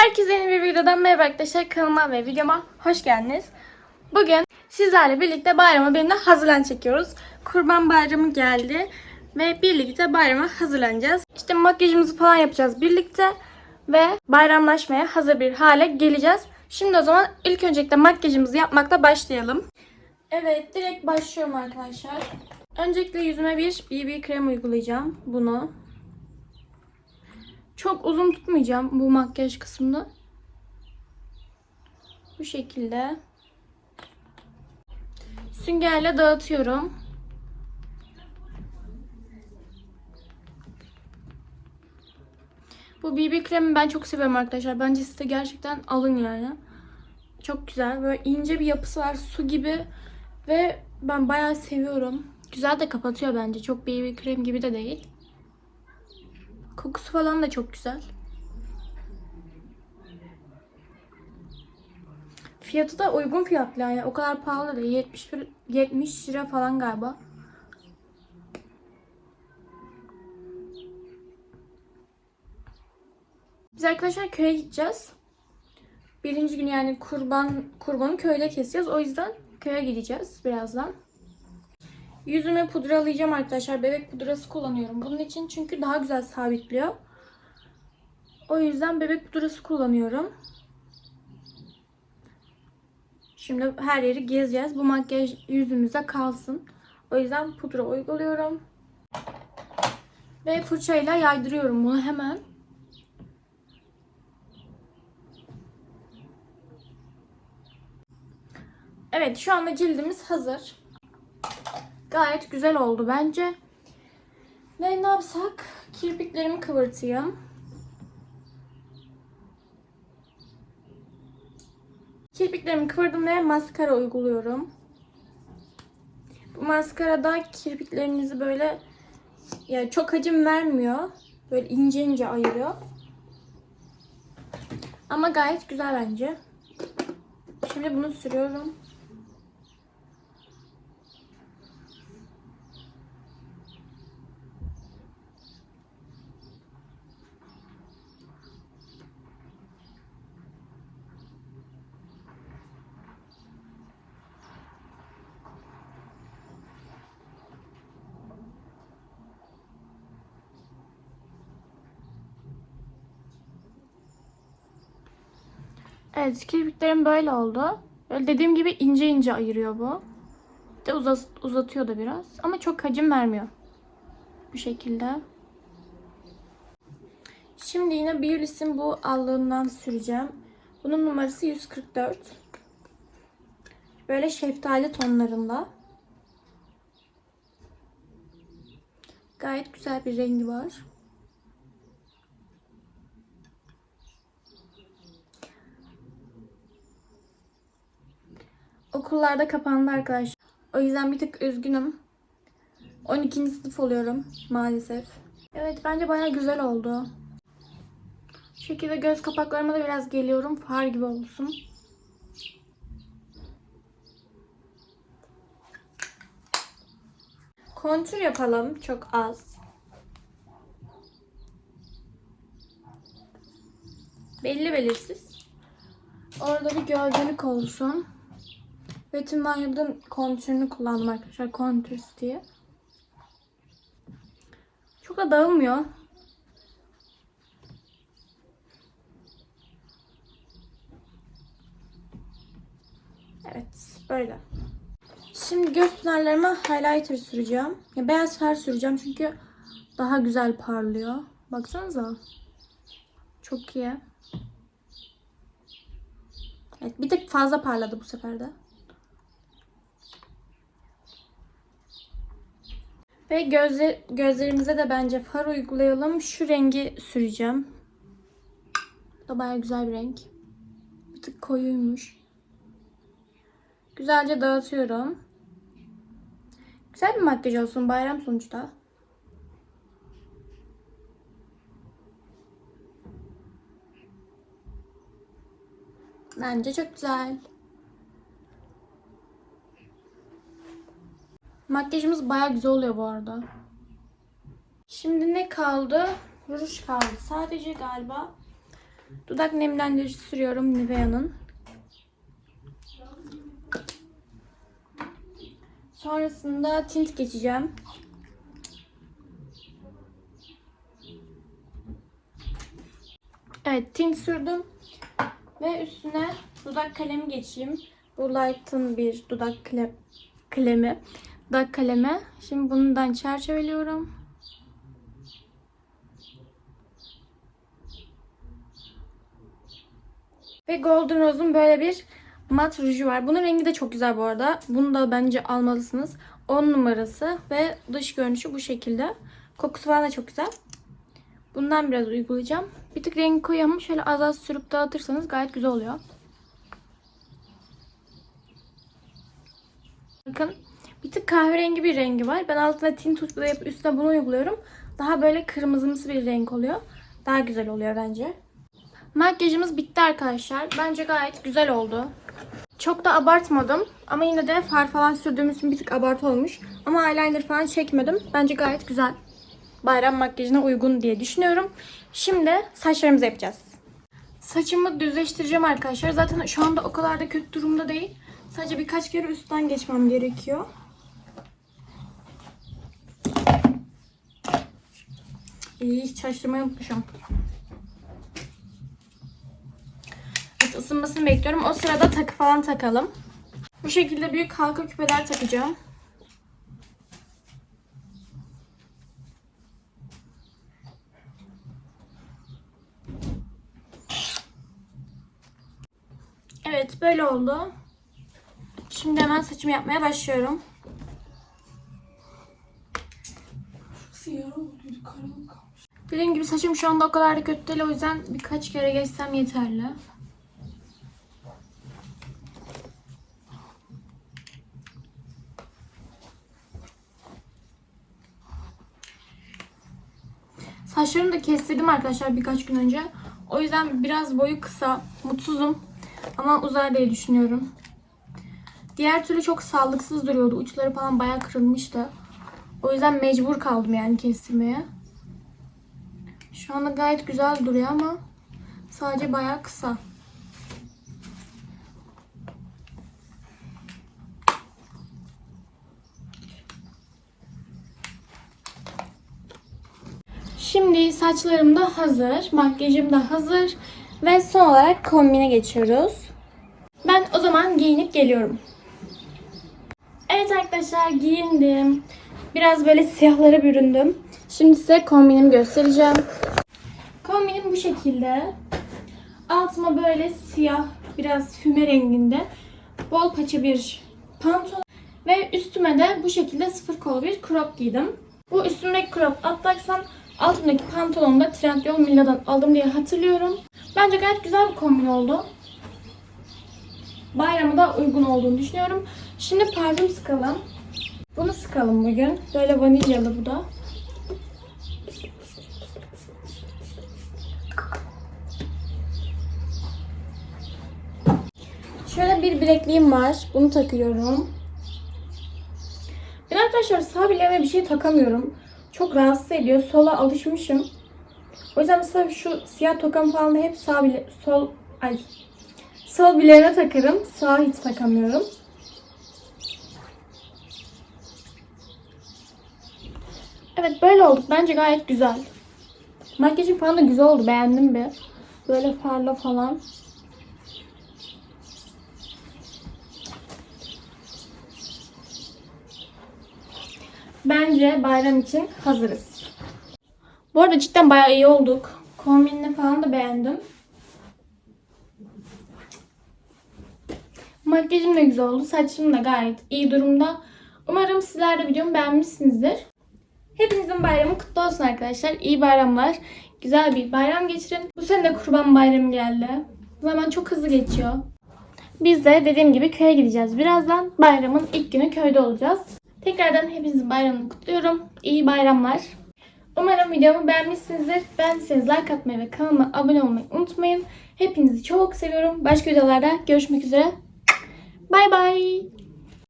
Herkese yeni bir videodan merhaba arkadaşlar. Kanalıma ve videoma hoş geldiniz. Bugün sizlerle birlikte bayrama benimle hazırlan çekiyoruz. Kurban bayramı geldi ve birlikte bayrama hazırlanacağız. İşte makyajımızı falan yapacağız birlikte ve bayramlaşmaya hazır bir hale geleceğiz. Şimdi o zaman ilk öncelikle makyajımızı yapmakla başlayalım. Evet direkt başlıyorum arkadaşlar. Öncelikle yüzüme bir BB krem uygulayacağım. Bunu. Çok uzun tutmayacağım bu makyaj kısmını. Bu şekilde. Süngerle dağıtıyorum. Bu BB kremi ben çok seviyorum arkadaşlar. Bence siz de gerçekten alın yani. Çok güzel. Böyle ince bir yapısı var. Su gibi. Ve ben bayağı seviyorum. Güzel de kapatıyor bence. Çok BB krem gibi de değil. Kokusu falan da çok güzel. Fiyatı da uygun fiyatlı yani. O kadar pahalı değil. 70, bir- 70 lira falan galiba. Biz arkadaşlar köye gideceğiz. Birinci gün yani kurban kurbanı köyde keseceğiz. O yüzden köye gideceğiz birazdan. Yüzüme pudralayacağım arkadaşlar. Bebek pudrası kullanıyorum. Bunun için çünkü daha güzel sabitliyor. O yüzden bebek pudrası kullanıyorum. Şimdi her yeri gezeceğiz. Bu makyaj yüzümüze kalsın. O yüzden pudra uyguluyorum. Ve fırçayla yaydırıyorum bunu hemen. Evet şu anda cildimiz hazır. Gayet güzel oldu bence. Ve ne yapsak? Kirpiklerimi kıvırtayım. Kirpiklerimi kıvırdım ve maskara uyguluyorum. Bu maskarada kirpiklerinizi böyle yani çok hacim vermiyor. Böyle ince ince ayırıyor. Ama gayet güzel bence. Şimdi bunu sürüyorum. Evet kirpiklerim böyle oldu. Böyle dediğim gibi ince ince ayırıyor bu. De uzat, uzatıyor da biraz. Ama çok hacim vermiyor. Bu şekilde. Şimdi yine Biolis'in bu allığından süreceğim. Bunun numarası 144. Böyle şeftali tonlarında. Gayet güzel bir rengi var. Okullarda kapandı arkadaşlar. O yüzden bir tık üzgünüm. 12. sınıf oluyorum maalesef. Evet bence baya güzel oldu. Şu şekilde göz kapaklarıma da biraz geliyorum. Far gibi olsun. Kontür yapalım çok az. Belli belirsiz. Orada bir gölgelik olsun. Ve tüm banyoda kontürünü kullandım arkadaşlar. Kontür diye. Çok da dağılmıyor. Evet. Böyle. Şimdi göz pınarlarıma highlighter süreceğim. Ya beyaz far süreceğim çünkü daha güzel parlıyor. Baksanıza. Çok iyi. Evet bir tık fazla parladı bu sefer de. Ve gözler, gözlerimize de bence far uygulayalım. Şu rengi süreceğim. Bu da baya güzel bir renk. Bir tık koyuymuş. Güzelce dağıtıyorum. Güzel bir makyaj olsun bayram sonuçta. Bence çok güzel. Makyajımız baya güzel oluyor bu arada. Şimdi ne kaldı? Ruj kaldı. Sadece galiba Dudak nemlendirici sürüyorum Nivea'nın. Sonrasında tint geçeceğim. Evet tint sürdüm. Ve üstüne dudak kalemi geçeyim. Bu Light'ın bir dudak kle kalemi. Dudak kalemi. Şimdi bundan çerçeveliyorum. Ve Golden Rose'un böyle bir mat ruju var. Bunun rengi de çok güzel bu arada. Bunu da bence almalısınız. 10 numarası ve dış görünüşü bu şekilde. Kokusu falan da çok güzel. Bundan biraz uygulayacağım. Bir tık rengi koyu şöyle az az sürüp dağıtırsanız gayet güzel oluyor. Bakın bir tık kahverengi bir rengi var. Ben altına tint uygulayıp üstüne bunu uyguluyorum. Daha böyle kırmızımsı bir renk oluyor. Daha güzel oluyor bence. Makyajımız bitti arkadaşlar. Bence gayet güzel oldu. Çok da abartmadım. Ama yine de far falan sürdüğümüz için bir tık abartı olmuş. Ama eyeliner falan çekmedim. Bence gayet güzel. Bayram makyajına uygun diye düşünüyorum. Şimdi saçlarımızı yapacağız. Saçımı düzleştireceğim arkadaşlar. Zaten şu anda o kadar da kötü durumda değil. Sadece birkaç kere üstten geçmem gerekiyor. İyi hiç çalıştırmayı unutmuşum. Evet, ısınmasını bekliyorum. O sırada takı falan takalım. Bu şekilde büyük halka küpeler takacağım. Evet böyle oldu. Şimdi hemen saçımı yapmaya başlıyorum. Dediğim gibi saçım şu anda o kadar da kötü değil. O yüzden birkaç kere geçsem yeterli. Saçlarımı da kestirdim arkadaşlar birkaç gün önce. O yüzden biraz boyu kısa. Mutsuzum. Ama uzar diye düşünüyorum. Diğer türlü çok sağlıksız duruyordu. Uçları falan bayağı kırılmıştı. O yüzden mecbur kaldım yani kestirmeye. Şu anda gayet güzel duruyor ama sadece bayağı kısa. Şimdi saçlarım da hazır, makyajım da hazır ve son olarak kombine geçiyoruz. Ben o zaman giyinip geliyorum. Evet arkadaşlar giyindim. Biraz böyle siyahlara büründüm. Şimdi size kombinimi göstereceğim. Kombinim bu şekilde. Altıma böyle siyah, biraz füme renginde bol paça bir pantolon ve üstüme de bu şekilde sıfır kol bir crop giydim. Bu üstümdeki crop atlaksam altımdaki pantolonu da Trendyol Milla'dan aldım diye hatırlıyorum. Bence gayet güzel bir kombin oldu. Bayrama da uygun olduğunu düşünüyorum. Şimdi parfüm sıkalım. Bunu sıkalım bugün. Böyle vanilyalı bu da. Şöyle bir bilekliğim var. Bunu takıyorum. Ben arkadaşlar sağ bileğime bir şey takamıyorum. Çok rahatsız ediyor. Sola alışmışım. O yüzden mesela şu siyah tokam falan da hep sağ bile sol ay sol bileğime takarım. Sağ hiç takamıyorum. Evet böyle olduk. Bence gayet güzel. Makyajım falan da güzel oldu. Beğendim bir. Böyle farla falan. Bence bayram için hazırız. Bu arada cidden bayağı iyi olduk. Kombinini falan da beğendim. Makyajım da güzel oldu. Saçım da gayet iyi durumda. Umarım sizler de videomu beğenmişsinizdir. Hepinizin bayramı kutlu olsun arkadaşlar. İyi bayramlar. Güzel bir bayram geçirin. Bu sene de kurban bayramı geldi. Zaman çok hızlı geçiyor. Biz de dediğim gibi köye gideceğiz. Birazdan bayramın ilk günü köyde olacağız. Tekrardan hepinizin bayramını kutluyorum. İyi bayramlar. Umarım videomu beğenmişsinizdir. Beğendiyseniz like atmayı ve kanalıma abone olmayı unutmayın. Hepinizi çok seviyorum. Başka videolarda görüşmek üzere. Bay bay.